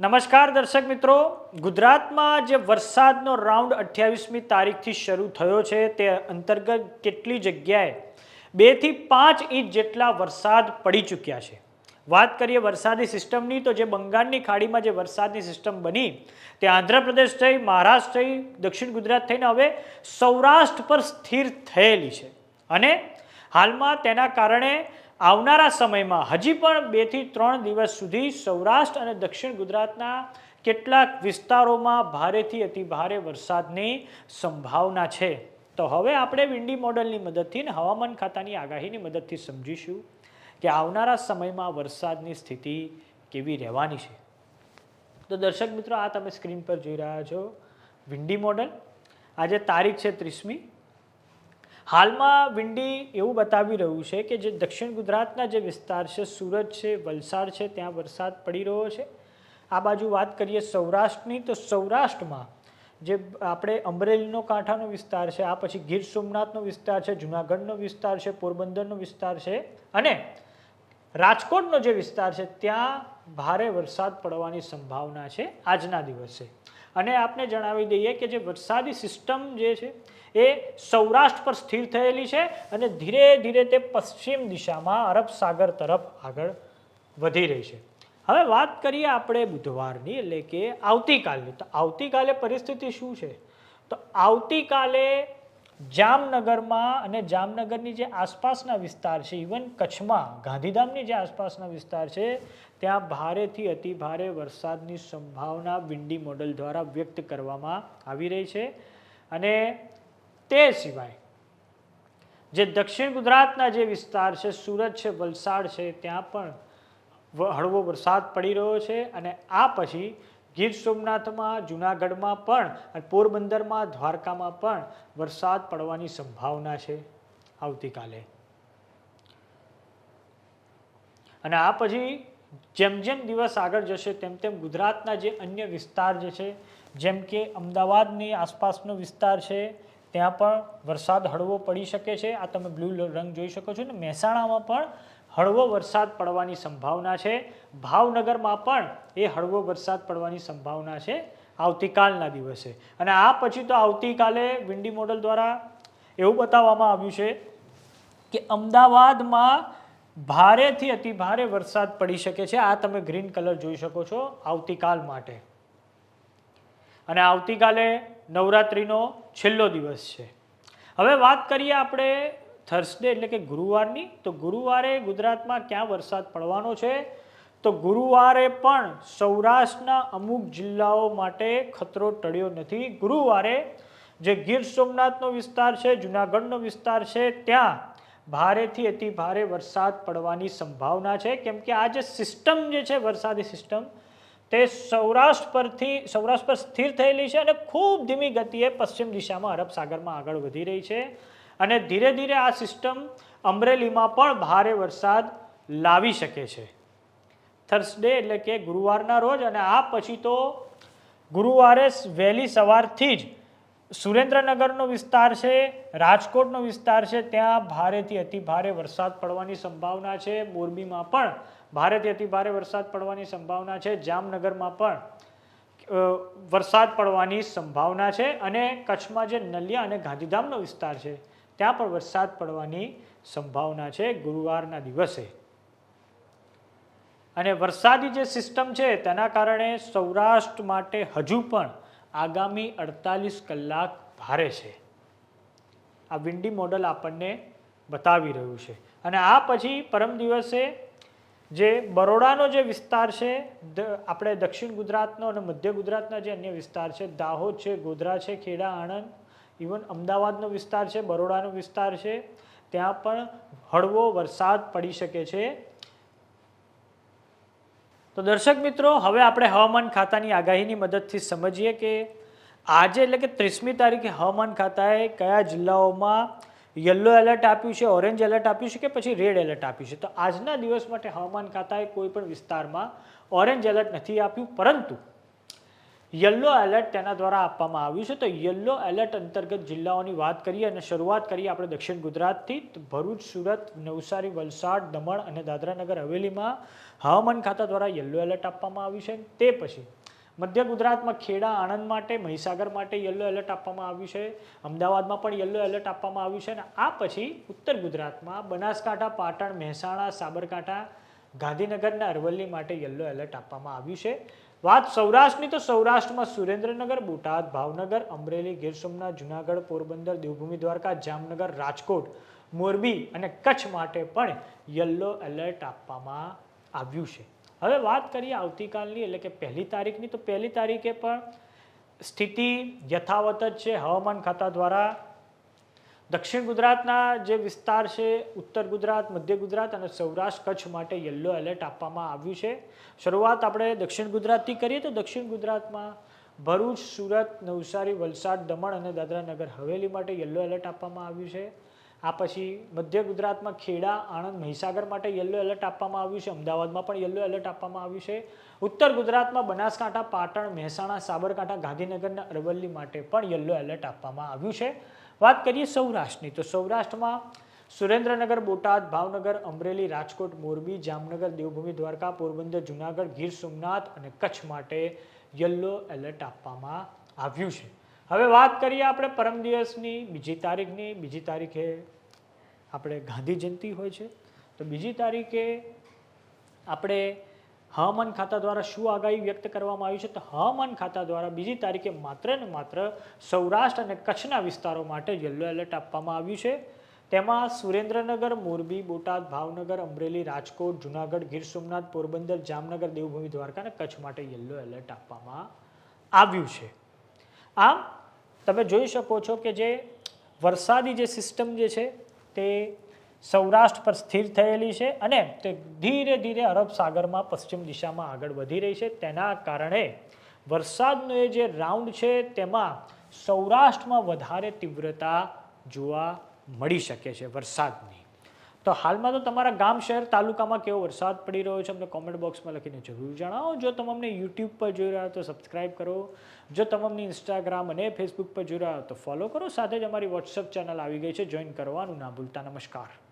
નમસ્કાર દર્શક મિત્રો. ગુજરાતમાં જે વરસાદનો રાઉન્ડ અઠ્યાવીસમી તારીખથી શરૂ થયો છે, તે અંતર્ગત કેટલી જગ્યાએ બેથી પાંચ ઇંચ જેટલા વરસાદ પડી ચૂક્યા છે. વાત કરીએ વરસાદી સિસ્ટમની, તો જે બંગાળની ખાડીમાં જે વરસાદની સિસ્ટમ બની, તે આંધ્રપ્રદેશ થઈ, મહારાષ્ટ્ર થઈ, દક્ષિણ ગુજરાત થઈને હવે સૌરાષ્ટ્ર પર સ્થિર થયેલી છે. અને હાલમાં તેના કારણે આવનારા સમયમાં હજી પણ બેથી ત્રણ દિવસ સુધી સૌરાષ્ટ્ર અને દક્ષિણ ગુજરાતના કેટલાક વિસ્તારોમાં ભારેથી અતિ ભારે વરસાદની સંભાવના છે. તો હવે આપણે વિન્ડી મોડલની મદદથી ને હવામાન ખાતાની આગાહીની મદદથી સમજીશું કે આવનારા સમયમાં વરસાદની સ્થિતિ કેવી રહેવાની છે. તો દર્શક મિત્રો, આ તમે સ્ક્રીન પર જોઈ રહ્યા છો વિન્ડી મોડલ. આજે તારીખ છે ત્રીસમી. હાલમાં વિંડી એવું બતાવી રહ્યું છે કે જે દક્ષિણ ગુજરાતના જે વિસ્તાર છે સુરત છે, વલસાડ છે, ત્યાં વરસાદ પડી રહ્યો છે. આ બાજુ વાત કરીએ સૌરાષ્ટ્રની, તો સૌરાષ્ટ્રમાં જે આપણે અમરેલીનો કાંઠાનો વિસ્તાર છે, આ પછી ગીર સોમનાથનો વિસ્તાર છે, જુનાગઢનો વિસ્તાર છે, પોરબંદરનો વિસ્તાર છે અને રાજકોટનો જે વિસ્તાર છે, ત્યાં ભારે વરસાદ પડવાની સંભાવના છે આજના દિવસે. અને આપને જણાવી દઈએ કે જે વરસાદી સિસ્ટમ જે છે એ સૌરાષ્ટ્ર પર સ્થિર થયેલી છે અને ધીરે ધીરે તે પશ્ચિમ દિશામાં અરબ સાગર તરફ આગળ વધી રહી છે. હવે વાત કરીએ આપણે બુધવારની, એટલે કે આવતીકાલની. તો આવતીકાલે પરિસ્થિતિ શું છે? તો આવતીકાલે જામનગરમાં અને જામનગરની જે આસપાસના વિસ્તાર છે, ઇવન કચ્છમાં, ગાંધીધામની જે આસપાસના વિસ્તાર છે, ત્યાં ભારેથી અતિ ભારે વરસાદની સંભાવના વિન્ડી મોડલ દ્વારા વ્યક્ત કરવામાં આવી રહી છે. અને તે સિવાય જે દક્ષિણ ગુજરાતના જે વિસ્તાર છે, સુરત છે, વલસાડ છે, ત્યાં પણ હળવો વરસાદ પડી રહ્યો છે અને આ પછી ગીર સોમનાથમાં, જુનાગઢમાં પણ અને પોરબંદરમાં, દ્વારકામાં પણ વરસાદ પડવાની સંભાવના છે આવતીકાલે. અને આ પછી જેમ જેમ દિવસ આગળ જશે તેમ તેમ ગુજરાતના જે અન્ય વિસ્તાર જે છે, જેમ કે અમદાવાદની આસપાસનો વિસ્તાર છે ત્યાં પણ વરસાદ હળવો પડી શકે છે. આ તમે બ્લુ રંગ જોઈ શકો છો ને, મહેસાણામાં પણ હળવો વરસાદ પડવાની સંભાવના છે. ભાવનગરમાં પણ એ હળવો વરસાદ પડવાની સંભાવના છે આવતીકાલના દિવસે. અને આ પછી તો આવતીકાલે વિન્ડી મોડલ દ્વારા એવું બતાવવામાં આવ્યું છે કે અમદાવાદમાં ભારેથી અતિ ભારે વરસાદ પડી શકે છે. આ તમે ગ્રીન કલર જોઈ શકો છો આવતીકાલ માટે. અને આવતીકાલે નવરાત્રિનો છેલ્લો દિવસ છે. હવે વાત કરીએ આપણે થર્સડે એટલે કે ગુરુવારની. તો ગુરુવારે ગુજરાતમાં ક્યાં વરસાદ પડવાનો છે? તો ગુરુવારે પણ સૌરાષ્ટ્રના અમુક જિલ્લાઓ માટે ખતરો ટળ્યો નથી. ગુરુવારે જે ગીર સોમનાથનો વિસ્તાર છે, જુનાગઢનો વિસ્તાર છે, ત્યાં ભારેથી અતિ ભારે વરસાદ પડવાની સંભાવના છે. કેમ કે આ જે સિસ્ટમ જે છે, વરસાદી સિસ્ટમ તે સૌરાષ્ટ્ર પરથી, સૌરાષ્ટ્ર પર સ્થિર થયેલી છે અને ખૂબ ધીમી ગતિએ પશ્ચિમ દિશામાં અરબ સાગરમાં આગળ વધી રહી છે. અને ધીરે ધીરે આ સિસ્ટમ અમરેલીમાં પણ ભારે વરસાદ લાવી શકે છે. થર્સડે એટલે કે ગુરુવારના રોજ અને આ પછી તો ગુરુવારે વહેલી સવારથી જ સુરેન્દ્રનગરનો વિસ્તાર છે, રાજકોટનો વિસ્તાર છે, ત્યાં ભારેથી અતિ ભારે વરસાદ પડવાની સંભાવના છે. મોરબીમાં પણ ભારેથી અતિ ભારે વરસાદ પડવાની સંભાવના છે. જામનગરમાં પણ વરસાદ પડવાની સંભાવના છે અને કચ્છમાં જે નલિયા અને ગાંધીધામનો વિસ્તાર છે, ત્યાં પણ વરસાદ પડવાની સંભાવના છે ગુરુવારના દિવસે. અને વરસાદી જે સિસ્ટમ છે તેના કારણે સૌરાષ્ટ્ર માટે હજુ પણ આગામી અડતાલીસ કલાક ભારે છે. આ વિન્ડી મોડલ આપણને બતાવી રહ્યું છે. અને આ પછી પરમ દિવસે જે બરોડાનો જે વિસ્તાર છે આપણે દક્ષિણ ગુજરાતનો અને મધ્ય ગુજરાતના જે અન્ય વિસ્તાર છે, દાહોદ છે, ગોધરા છે, ખેડા, આણંદ, ઇવન અમદાવાદનો વિસ્તાર છે, બરોડાનો વિસ્તાર છે, ત્યાં પણ હળવો વરસાદ પડી શકે છે. તો દર્શક મિત્રો, હવે આપણે હવામાન ખાતાની આગાહીની મદદથી સમજીએ કે આજે એટલે કે ત્રીસમી તારીખે હવામાન ખાતાએ કયા જિલ્લાઓમાં યલો એલર્ટ આપ્યું છે, ઓરેન્જ એલર્ટ આપ્યું છે કે પછી રેડ એલર્ટ આપ્યું છે? તો આજના દિવસ માટે હવામાન ખાતાએ કોઈ પણ વિસ્તારમાં ઓરેન્જ એલર્ટ નથી આપ્યું, પરંતુ યલો એલર્ટ તેના દ્વારા આપવામાં આવ્યું છે. તો યલો એલર્ટ અંતર્ગત જિલ્લાઓની વાત કરીએ અને શરૂઆત કરીએ આપણે દક્ષિણ ગુજરાતથી. ભરૂચ, સુરત, નવસારી, વલસાડ, દમણ અને દાદરાનગર હવેલીમાં હવામાન ખાતા દ્વારા યલો એલર્ટ આપવામાં આવ્યું છે. તે પછી મધ્ય ગુજરાતમાં ખેડા, આણંદ માટે, મહીસાગર માટે યલો એલર્ટ આપવામાં આવ્યું છે. અમદાવાદમાં પણ યલો એલર્ટ આપવામાં આવ્યું છે અને આ પછી ઉત્તર ગુજરાતમાં બનાસકાંઠા, પાટણ, મહેસાણા, સાબરકાંઠા, ગાંધીનગરના અરવલ્લી માટે યલો એલર્ટ આપવામાં આવ્યું છે. વાત સૌરાષ્ટ્રની તો સૌરાષ્ટ્રમાં સુરેન્દ્રનગર, બોટાદ, ભાવનગર, અમરેલી, ગીર સોમનાથ, જુનાગઢ, પોરબંદર, દેવભૂમિ, દ્વારકા, જામનગર, રાજકોટ, મોરબી અને કચ્છ માટે પણ યલો એલર્ટ આપવામાં આવ્યું છે. હવે વાત કરીએ આવતીકાલની, એટલે કે પહેલી તારીખની, તો પહેલી તારીખે પણ સ્થિતિ યથાવત જ છે હવામાન ખાતા દ્વારા. દક્ષિણ ગુજરાતના જે વિસ્તાર છે, ઉત્તર ગુજરાત, મધ્ય ગુજરાત અને સૌરાષ્ટ્ર કચ્છ માટે યલો એલર્ટ આપવામાં આવ્યું છે. શરૂઆત આપણે દક્ષિણ ગુજરાતથી કરીએ, તો દક્ષિણ ગુજરાતમાં ભરૂચ, સુરત, નવસારી, વલસાડ, દમણ અને દાદરા નગર હવેલી માટે યલો એલર્ટ આપવામાં આવ્યું છે. આ પછી મધ્ય ગુજરાતમાં ખેડા, આણંદ, મહીસાગર માટે યલો એલર્ટ આપવામાં આવ્યું છે. અમદાવાદમાં પણ યલો એલર્ટ આપવામાં આવ્યું છે. ઉત્તર ગુજરાતમાં બનાસકાંઠા, પાટણ, મહેસાણા, સાબરકાંઠા, ગાંધીનગર અને અરવલ્લી માટે પણ યલો એલર્ટ આપવામાં આવ્યું છે. વાત કરીએ સૌરાષ્ટ્રની, તો સૌરાષ્ટ્રમાં સુરેન્દ્રનગર, બોટાદ, ભાવનગર, અમરેલી, રાજકોટ, મોરબી, જામનગર, દેવભૂમિ, દ્વારકા, પોરબંદર, જુનાગઢ, ગીર સોમનાથ અને કચ્છ માટે યલો એલર્ટ આપવામાં આવ્યું છે. હવે વાત કરીએ આપણે પરમ દિવસની, બીજી તારીખની, બીજી તારીખે આપણે ગાંધી જયંતિ હોય છે. તો બીજી તારીખે આપણે હવામાન ખાતા દ્વારા શું આગાહી વ્યક્ત કરવામાં આવી છે? તો હવામાન ખાતા દ્વારા બીજી તારીખે માત્ર ને માત્ર સૌરાષ્ટ્ર અને કચ્છના વિસ્તારો માટે યલો એલર્ટ આપવામાં આવ્યું છે. તેમાં સુરેન્દ્રનગર, મોરબી, બોટાદ, ભાવનગર, અમરેલી, રાજકોટ, જુનાગઢ, ગીર સોમનાથ, પોરબંદર, જામનગર, દેવભૂમિ દ્વારકા અને કચ્છ માટે યલો એલર્ટ આપવામાં આવ્યું છે. આમ તમે જોઈ શકો છો કે જે વરસાદી જે સિસ્ટમ જે છે, તે સૌરાષ્ટ્ર પર સ્થિર થયેલી છે અને તે ધીરે ધીરે અરબ સાગરમાં પશ્ચિમ દિશામાં આગળ વધી રહી છે. તેના કારણે વરસાદનો એ જે રાઉન્ડ છે, તેમાં સૌરાષ્ટ્રમાં વધારે તીવ્રતા જોવા મળી શકે છે વરસાદની. તો હાલમાં તો તમારા ગામ શહેર તાલુકામાં કેવો વરસાદ પડી રહ્યો છે? અમને કોમેન્ટ બોક્સમાં લખીને જરૂર જણાવો. જો તમે અમને યુટ્યુબ પર જોઈ રહ્યા તો સબસ્ક્રાઇબ કરો. જો તમે અમને ઇન્સ્ટાગ્રામ અને ફેસબુક પર જોઈ રહ્યા તો ફોલો કરો. સાથે જ અમારી વોટ્સઅપ ચેનલ આવી ગઈ છે. જોઈન કરવાનું ના ભૂલતા. નમસ્કાર.